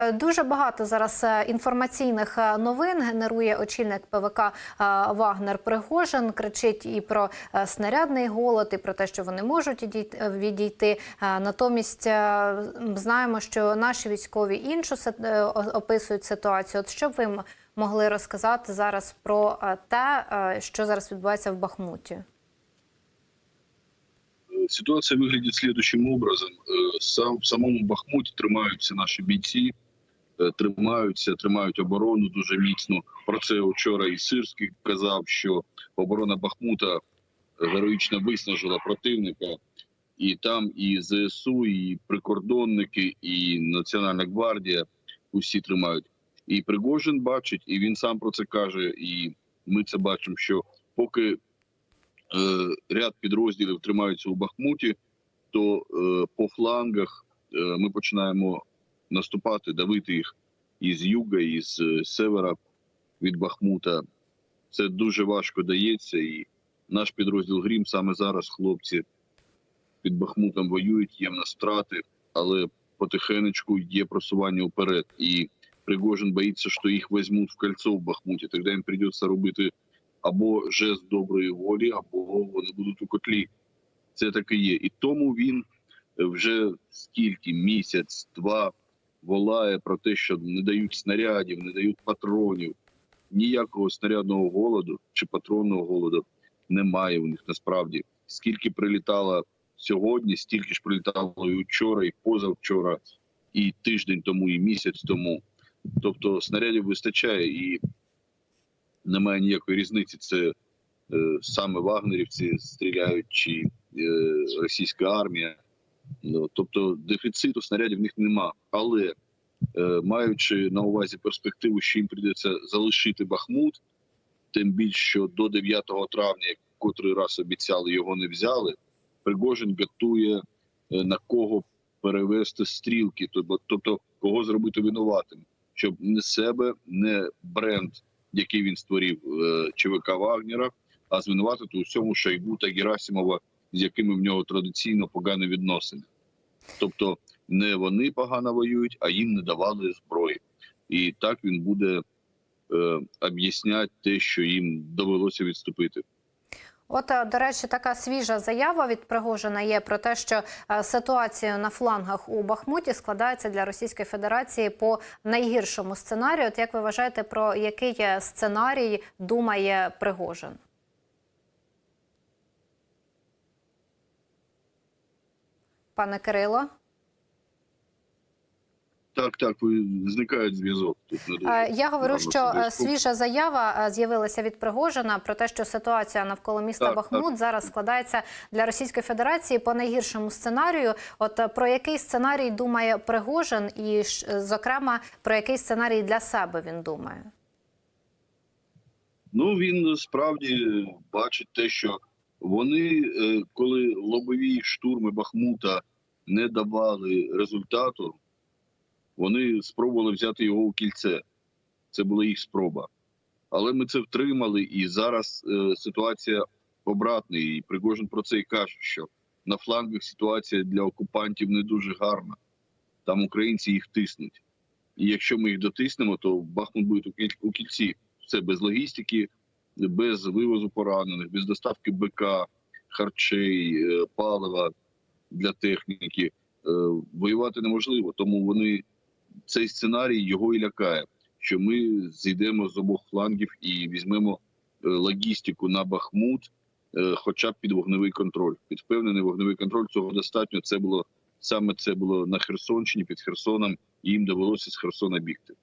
Е, Дуже багато зараз е, інформаційних е, новин генерує очільник ПВК Вагнер Пригожин. Кричить і про снарядний голод, і про те, що вони можуть відійти- Натомість знаємо, що наші військові іншу описують ситуацію. От що б ви могли розказати зараз про те, що зараз відбувається в Бахмуті? Ситуация выглядит следующим образом. Сам в самому Бахмуті тримаються наші бійці, тримаються, тримають оборону дуже міцно. Про це вчора і Сирський казав, що оборона Бахмута героїчно виснажила противника, і там і ЗСУ, і прикордонники, і Національна гвардія усі тримають. І Пригожин бачить, і він сам про це каже. І ми це бачимо, що поки е, ряд підрозділів тримаються у Бахмуті, то е, по флангах е, ми починаємо наступати, давити їх із юга, із е, севера від Бахмута. Це дуже важко дається, і наш підрозділ Грім саме зараз хлопці під Бахмутом воюють, є в нас втрати, але потихенечку є просування вперед. І Пригожин боїться, що їх візьмуть в кольцо в Бахмуті. Тоді їм прийдеться робити або жест доброї волі, або вони будуть у котлі. Це так і є. І тому він вже скільки місяць, два волає про те, що не дають снарядів, не дають патронів. Ніякого снарядного голоду чи патронного голоду немає у них насправді. Скільки прилітало сьогодні, стільки ж прилітало і вчора, і позавчора, і тиждень тому, і місяць тому. Тобто снарядів вистачає і немає ніякої різниці. Це е, саме вагнерівці стріляють чи е, російська армія. Ну, тобто дефіциту снарядів в них нема. Але е, маючи на увазі перспективу, що їм прийдеться залишити Бахмут, тим більше, що до 9 травня, котрий раз обіцяли, його не взяли. Пригожин готує е, на кого перевести стрілки, тобто, кого зробити винуватим, щоб не себе, не бренд, який він створив е, ЧВК Вагнера, а звинуватити у всьому Шойгу та Герасимова, з якими в нього традиційно погані відносини. Тобто не вони погано воюють, а їм не давали зброї. І так він буде е, об'ясняти те, що їм довелося відступити. От, е, до речі, така свіжа заява від Пригожина є про те, що е, ситуація на флангах у Бахмуті складається для Російської Федерації по найгіршому сценарію. От як ви вважаєте, про який е, сценарій думає Пригожин? Пане Кирило? Так, так, зникає зв'язок. Е, Я говорю, що е, свіжа заява е, з'явилася від Пригожина про те, що ситуація навколо міста Так, Бахмут зараз складається для Російської Федерації по найгіршому сценарію. От про який сценарій думає Пригожин, і зокрема про який сценарій для себе він думає? Ну він справді бачить те, що вони, коли лобові штурми Бахмута не давали результату, вони спробували взяти його у кільце. Це була їх спроба. Але ми це втримали, і зараз е, ситуація обратна. І Пригожин про це і каже, що на флангах ситуація для окупантів не дуже гарна. Там українці їх тиснуть. І якщо ми їх дотиснемо, то Бахмут буде у кіль- у кільці. Це без логістики, без вивозу поранених, без доставки БК, харчей, е, палива для техніки. Е, Воювати неможливо, тому вони цей сценарій його і лякає, що ми зійдемо з обох флангів і візьмемо е, логістику на Бахмут, е, хоча б під вогневий контроль. Під впевнений вогневий контроль цього достатньо. Це було саме це було на Херсонщині, під Херсоном, і їм довелося з Херсона бігти.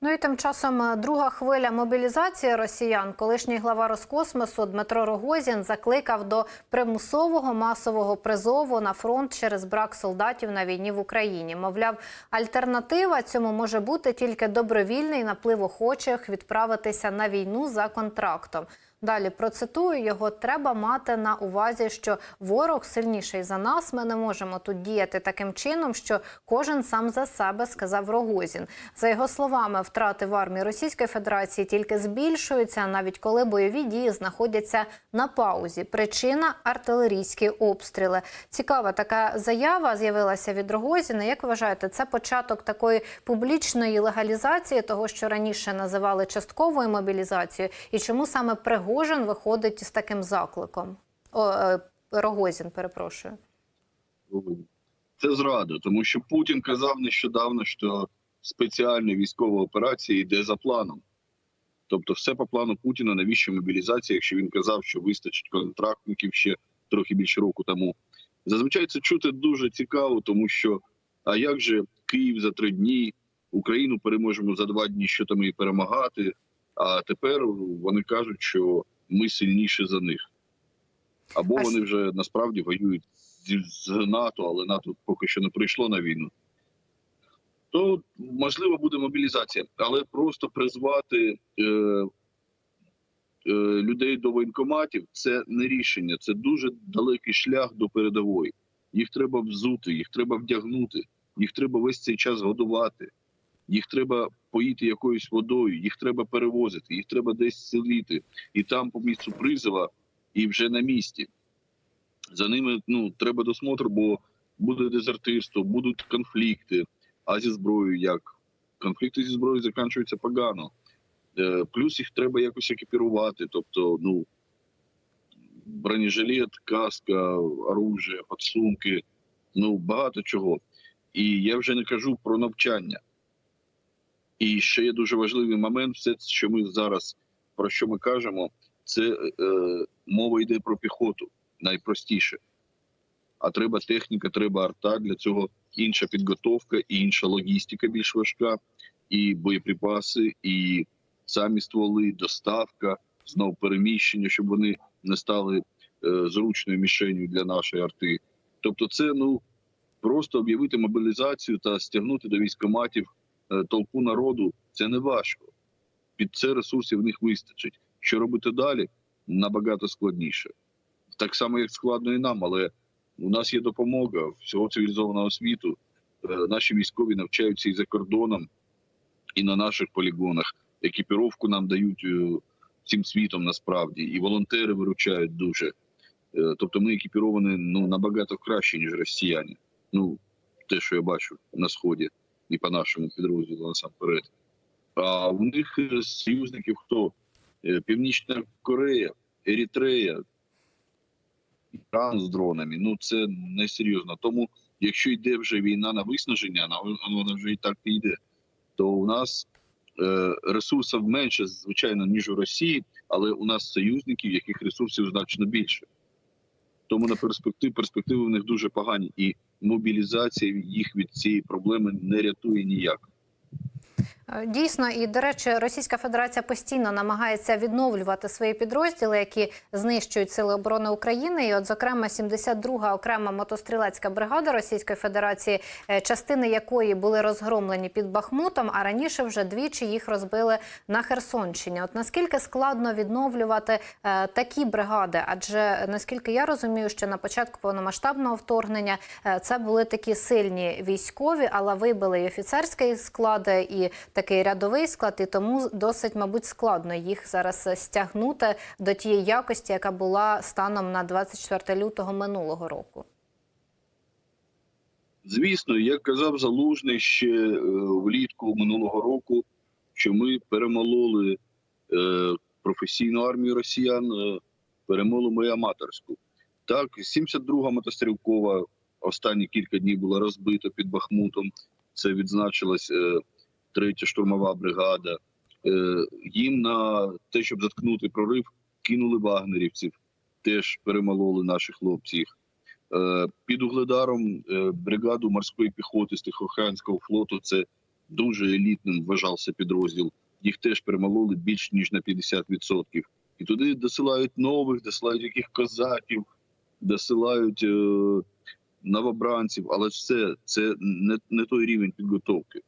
Ну і тим часом е, друга хвиля мобілізації росіян, колишній глава Роскосмосу Дмитро Рогозін закликав до примусового масового призову на фронт через брак солдатів на війні в Україні. Мовляв, альтернатива цьому може бути тільки добровільний наплив охочих відправитися на війну за контрактом. Далі процитую його: треба мати на увазі, що ворог сильніший за нас. Ми не можемо тут діяти таким чином, що кожен сам за себе сказав Рогозін. За його словами, втрати в армії Російської Федерації тільки збільшуються, навіть коли бойові дії знаходяться на паузі. Причина артилерійські обстріли. Цікава така заява з'явилася від Рогозіна. Як вважаєте, це початок такої публічної легалізації того, що раніше називали частковою мобілізацією, і чому саме Пригожин виходить з таким закликом? О, е, Рогозін, перепрошую. Це зрада, тому що Путін казав нещодавно, що спеціальна військова операція йде за планом. Тобто, все по плану Путіна, навіщо мобілізація, якщо він казав, що вистачить контрактників ще трохи більше року тому. Зазвичай це чути дуже цікаво, тому що а як же Київ за три дні, Україну переможемо за два дні, що там і перемагати. А тепер вони кажуть, що ми сильніші за них. Або А вони вже насправді воюють з, з НАТО, але НАТО поки що не прийшло на війну. То можливо буде мобілізація, але просто призвати е, е, людей до воєнкоматів це не рішення, це дуже далекий шлях до передової. Їх треба взути, їх треба вдягнути, їх треба весь цей час годувати, їх треба поїти якоюсь водою, їх треба перевозити, їх треба десь селити, і там по місцю призова, і вже на місці. За ними ну треба досмотр, бо буде дезертирство, будуть конфлікти. А зі зброєю як? Конфлікти зі зброєю закінчуються погано. Е, Плюс їх треба якось екіпірувати. Тобто, ну бронежилет, каска, оружие, подсумки, ну багато чого. І я вже не кажу про навчання. І ще є дуже важливий момент, все, що ми зараз про що ми кажемо, це е, мова йде про піхоту найпростіше. А треба техніка, треба арта. Для цього інша підготовка, і інша логістика більш важка, і боєприпаси, і самі стволи, доставка, знову переміщення, щоб вони не стали е, зручною мішенью для нашої арти. Тобто, це ну просто об'явити мобілізацію та стягнути до військоматів толпу народу. Це не важко. Під це ресурсів в них вистачить. Що робити далі? Набагато складніше. Так само, як складно і нам, але у нас є допомога всього цивілізованого світу. Е, Наші військові навчаються і за кордоном, і на наших полігонах. Екіпіровку нам дають е, всім світом насправді, і волонтери виручають дуже. Е, Тобто ми екіпіровані ну, набагато краще, ніж росіяни. Ну, те, що я бачу на сході і по нашому підрозділу насамперед. А у них е, союзників хто? Е, Північна Корея, Ерітрея, Іран з дронами. Ну це не серйозно. Тому, якщо йде вже війна на виснаження, вона вже і так і йде, то у нас е, ресурсів менше, звичайно, ніж у Росії, але у нас союзників, яких ресурсів значно більше. Тому на перспектив перспективи в них дуже погані, і мобілізація їх від цієї проблеми не рятує ніяк. Е, Дійсно, і до речі, Російська Федерація постійно намагається відновлювати свої підрозділи, які знищують сили оборони України. І, от, зокрема, 72-га окрема мотострілецька бригада Російської Федерації, е, частини якої були розгромлені під Бахмутом, а раніше вже двічі їх розбили на Херсонщині. От наскільки складно відновлювати е, такі бригади? Адже наскільки я розумію, що на початку повномасштабного вторгнення це були такі сильні військові, але вибили і офіцерський склад, і такий рядовий склад, і тому досить, мабуть, складно їх зараз стягнути до тієї якості, яка була станом на 24 лютого минулого року. Звісно, як казав Залужний ще е, влітку минулого року, що ми перемололи е, професійну армію росіян, е, перемолимо і аматорську. Так, 72-га мотострілкова останні кілька днів була розбита під Бахмутом. Це відзначилась е, третя штурмова бригада. Е, їм на те, щоб заткнути прорив, кинули вагнерівців, теж перемололи наші хлопці їх. Е, Під Угледаром е, бригаду морської піхоти з Тихоокеанського флоту це дуже елітним вважався підрозділ. Їх теж перемололи більш ніж на 50%. І туди досилають нових, досилають яких козаків, досилають новобранців, але все це не, не той рівень підготовки.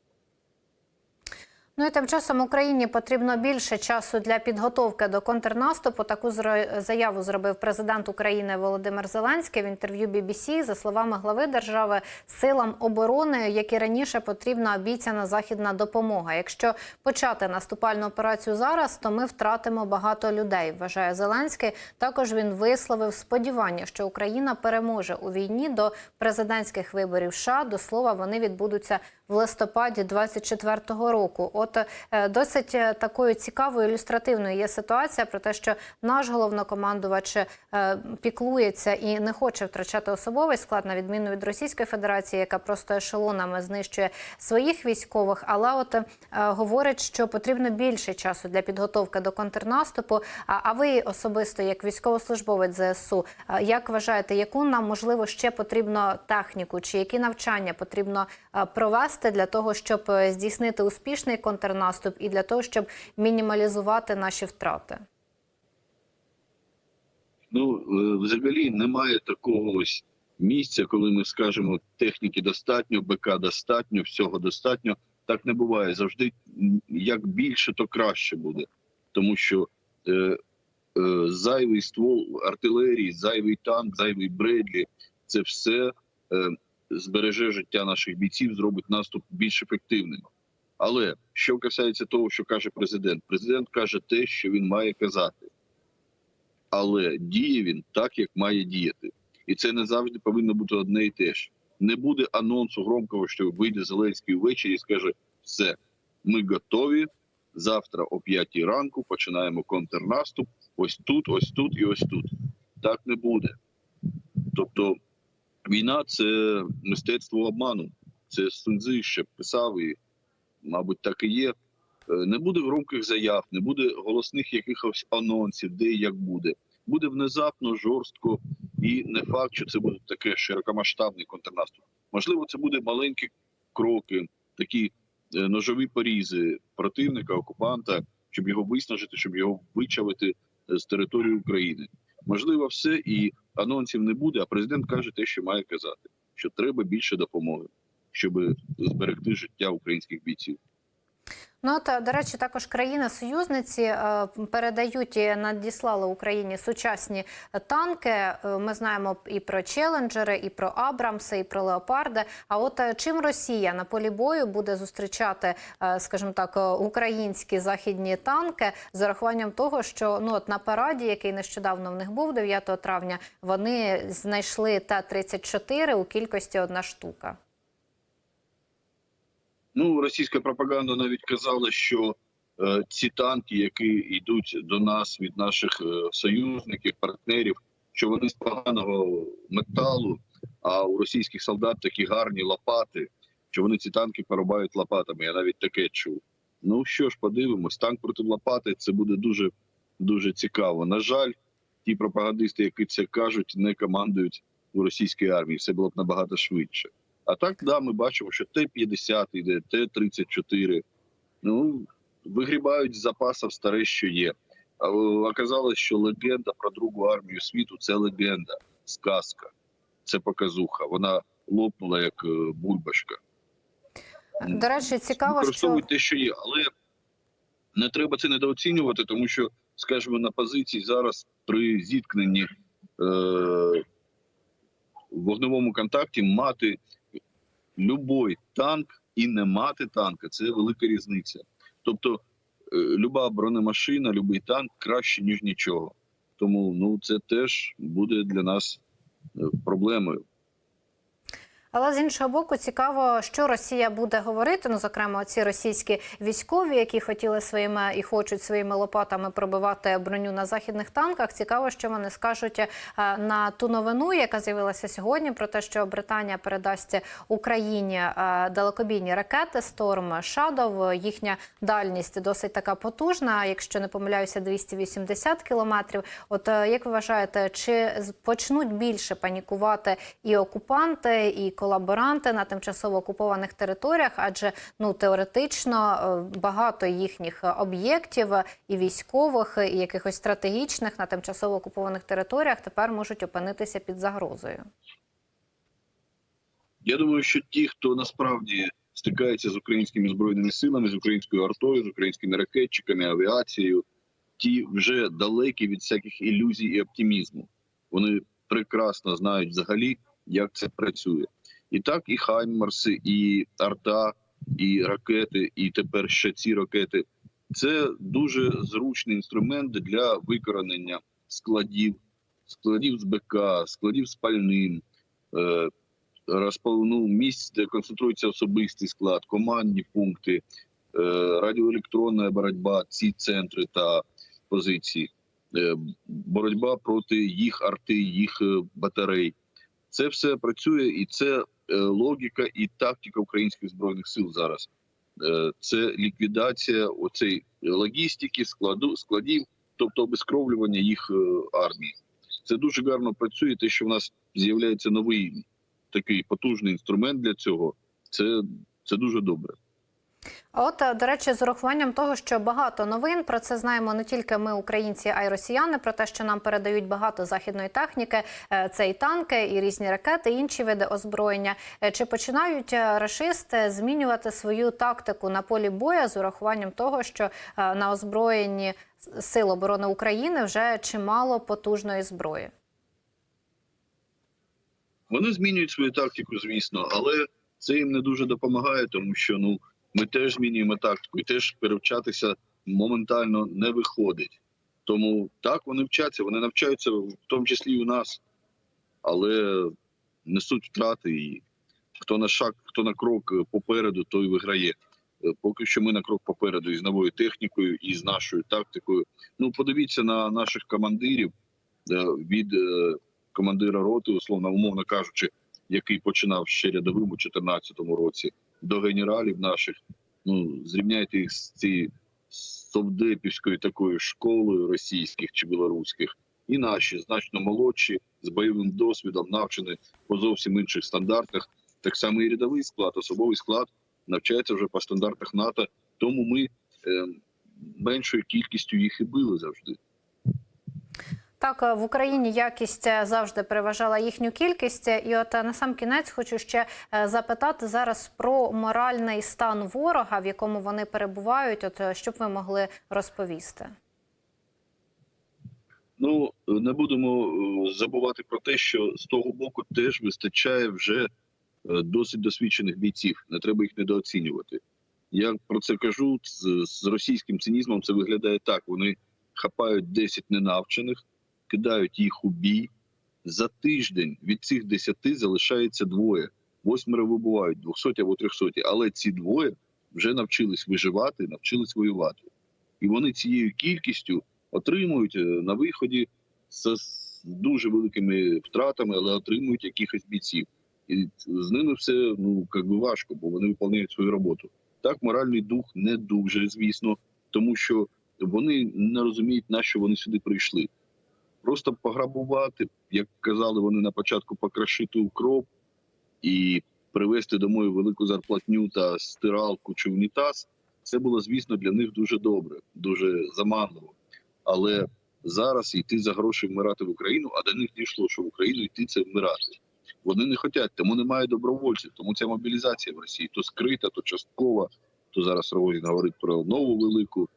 Ну і тим часом Україні потрібно більше часу для підготовки до контрнаступу. Таку заяву зробив президент України Володимир Зеленський в інтерв'ю BBC. За словами глави держави, силам оборони, як і раніше, потрібна обіцяна західна допомога. Якщо почати наступальну операцію зараз, то ми втратимо багато людей. Вважає Зеленський. Також він висловив сподівання, що Україна переможе у війні до президентських виборів. США. до слова, вони відбудуться в листопаді 24-го року. От е, досить е, такою цікавою ілюстративною є ситуація про те, що наш головнокомандувач е, піклується і не хоче втрачати особовий склад, на відміну від Російської Федерації, яка просто ешелонами знищує своїх військових. Але от говорить, що потрібно більше часу для підготовки до контрнаступу. А, ви особисто, як військовослужбовець ЗСУ, як вважаєте, яку нам можливо ще потрібно техніку, чи які навчання потрібно провести для того, щоб здійснити успішний контрнаступ і для того, щоб мінімалізувати наші втрати? Ну, е, взагалі немає такого ось місця, коли ми скажемо, техніки достатньо, БК достатньо, всього достатньо. Так не буває. Завжди як більше, то краще буде. Тому що е, е, зайвий ствол артилерії, зайвий танк, зайвий Бредлі це все е, збереже життя наших бійців, зробить наступ більш ефективним. Але що касається того, що каже президент, президент каже те, що він має казати але діє він так, як має діяти, і це не завжди повинно бути одне і те ж. Не буде анонсу громкого, що вийде Зеленський ввечері і скаже: все, ми готові. Завтра о 5 ранку починаємо контрнаступ. Ось тут, ось тут і ось тут. Так не буде. Тобто, війна це мистецтво обману. Це Сунцзи ще писав і, мабуть, так і є. Е, Не буде громких заяв, не буде голосних якихось анонсів, де і як буде. Буде внезапно, жорстко, і не факт, що це буде таке широкомасштабний контрнаступ. Можливо, це буде маленькі кроки, такі е, ножові порізи противника, окупанта, щоб його виснажити, щоб його вичавити е, з території України. Можливо, все і анонсів не буде. А президент каже те, що має казати: що треба більше допомоги, щоб зберегти життя українських бійців. Ну от, до речі, також країни-союзниці е, передають і надіслали Україні сучасні танки. Е, Ми знаємо і про челенджери, і про Абрамси, і про леопарди. А от е, чим Росія на полі бою буде зустрічати, скажімо так, українські західні танки з урахуванням того, що ну от на параді, який нещодавно в них був 9 травня, вони знайшли Т-34 у кількості одна штука. Ну, російська пропаганда навіть казала, що е, ці танки, які йдуть до нас від наших е, союзників, партнерів, що вони з поганого металу, а у російських солдат такі гарні лопати, що вони ці танки порубають лопатами. Я навіть таке чув. Ну що ж, подивимось, танк проти лопати це буде дуже дуже цікаво. На жаль, ті пропагандисти, які це кажуть, не командують у російській армії. Все було б набагато швидше. А так, да, ми бачимо, що Т-50 йде, Т-34. Ну, вигрібають з запасів старе, що є. А е, оказалось, що легенда про другу армію світу це легенда, сказка, це показуха. Вона лопнула як е, бульбашка. До речі, цікаво, що те, що є, але не треба це недооцінювати, тому що, скажімо, на позиції зараз при зіткненні е, вогневому контакті мати любой танк і не мати танка це велика різниця. Тобто, е, люба бронемашина, любий танк краще ніж нічого. Тому ну це теж буде для нас е, проблемою. Але з іншого боку, цікаво, що Росія буде говорити. Ну, зокрема, ці російські військові, які хотіли своїми і хочуть своїми лопатами пробивати броню на західних танках. Цікаво, що вони скажуть е, на ту новину, яка з'явилася сьогодні, про те, що Британія передасть Україні е, далекобійні ракети Storm Shadow. Їхня дальність досить така потужна. Якщо не помиляюся, 280 кілометрів. От е, як ви вважаєте, чи почнуть більше панікувати і окупанти, і колаборанти на тимчасово окупованих територіях? Адже ну теоретично е, багато їхніх об'єктів е, і військових, і якихось стратегічних на тимчасово окупованих територіях тепер можуть опинитися під загрозою. Я думаю, що ті, хто насправді стикається з українськими збройними силами, з українською артою, з українськими ракетчиками, авіацією. Ті вже далекі від всяких ілюзій і оптимізму. Вони прекрасно знають взагалі, як це працює. І так, і Хаймарси, і арта, і ракети, і тепер ще ці ракети. Це дуже зручний інструмент для використання складів, складів з БК, складів з пальним, е, розпал- ну, місць, де концентрується особистий склад, командні пункти, е, радіоелектронна боротьба, ці центри та позиції, е, боротьба проти їх арти, їх батарей. Це все працює, і це логіка і тактика українських збройних сил зараз. Е, Це ліквідація оцей логістики, складу складів, тобто обескровлювання їх е, армії. Це дуже гарно працює. Те, що в нас з'являється новий такий потужний інструмент для цього, це, це дуже добре. От, е, до речі, з урахуванням того, що багато новин про це знаємо не тільки ми, українці, а й росіяни, про те, що нам передають багато західної техніки, е, це і танки, і різні ракети, і інші види озброєння. Е, Чи починають рашисти змінювати свою тактику на полі бою з урахуванням того, що на озброєнні Сил оборони України вже чимало потужної зброї? Вони змінюють свою тактику, звісно, але це їм не дуже допомагає, тому що ну ми теж змінюємо тактику, і теж перевчатися моментально не виходить. Тому так вони вчаться, вони навчаються в тому числі і у нас, але несуть втрати. І хто на шаг, хто на крок попереду, той виграє. Е, Поки що ми на крок попереду із новою технікою і з нашою тактикою. Ну, подивіться на наших командирів е, від е, командира роти, условно умовно кажучи, який починав ще рядовим у 2014 році, до генералів наших. Ну зрівняйте їх з цією совдепівською такою школою російських чи білоруських, і наші значно молодші з бойовим досвідом, навчені по зовсім інших стандартах. Так само і рядовий склад, особовий склад навчається вже по стандартах НАТО. Тому ми е, меншою кількістю їх і били завжди. Так, е, в Україні якість е, завжди переважала їхню кількість. І от е, на сам кінець хочу ще запитати зараз про моральний стан ворога, в якому вони перебувають. От е, що б ви могли розповісти? Ну не будемо забувати про те, що з того боку теж вистачає вже досить досвідчених бійців. Не треба їх недооцінювати. Я про це кажу з російським цинізмом. Це виглядає так: вони хапають 10 ненавчених, кидають їх у бій. За тиждень від цих 10 залишається двоє. Восьмеро вибувають 200 або 300, але ці двоє вже навчились виживати, навчились воювати, і вони цією кількістю отримують е, на виході з дуже великими втратами, але отримують якихось бійців. І з ними все ну як би важко, бо вони виконують свою роботу. Так, моральний дух не дуже, звісно, тому що вони не розуміють, на що вони сюди прийшли. Просто пограбувати, як казали вони на початку, покрашити укроп і привезти домой велику зарплатню та стиралку чи унітаз. Це було, звісно, для них дуже добре, дуже заманливо. Але зараз йти за гроші вмирати в Україну, а до них дійшло, що в Україну йти це вмирати. Вони не хочуть, тому немає добровольців. Тому ця мобілізація в Росії то скрита, то часткова, то зараз Рогозін говорить про нову велику.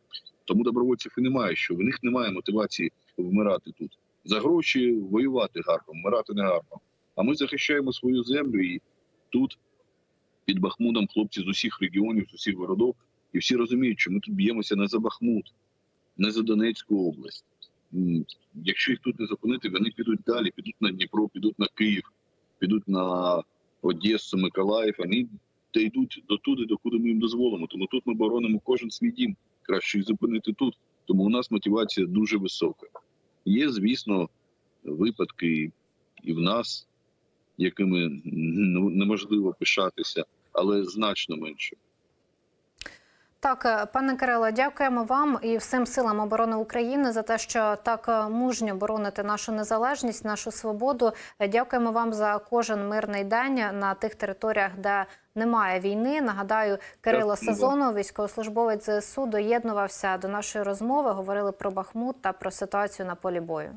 Тому добровольців і немає, що в них немає мотивації вмирати тут. За гроші воювати гарно, вмирати не гарно. А ми захищаємо свою землю і тут під Бахмутом хлопці з усіх регіонів, з усіх городов, і всі розуміють, що ми тут б'ємося не за Бахмут, не за Донецьку область. Якщо їх тут не зупинити, вони підуть далі, підуть на Дніпро, підуть на Київ, підуть на Одесу, Миколаїв. Вони дійдуть до туди, докуди ми їм дозволимо. Тому тут ми боронимо кожен свій дім. Краще їх зупинити тут. Тому у нас мотивація дуже висока. Є, звісно, випадки і в нас, якими неможливо пишатися, але значно менше. Так, е, пане Кирило, дякуємо вам і всім силам оборони України за те, що так е, мужньо бороните нашу незалежність, нашу свободу. Е, Дякуємо вам за кожен мирний день на тих територіях, де немає війни. Нагадаю, Кирило. Сазонов, військовослужбовець ЗСУ, доєднувався до нашої розмови. Говорили про Бахмут та про ситуацію на полі бою.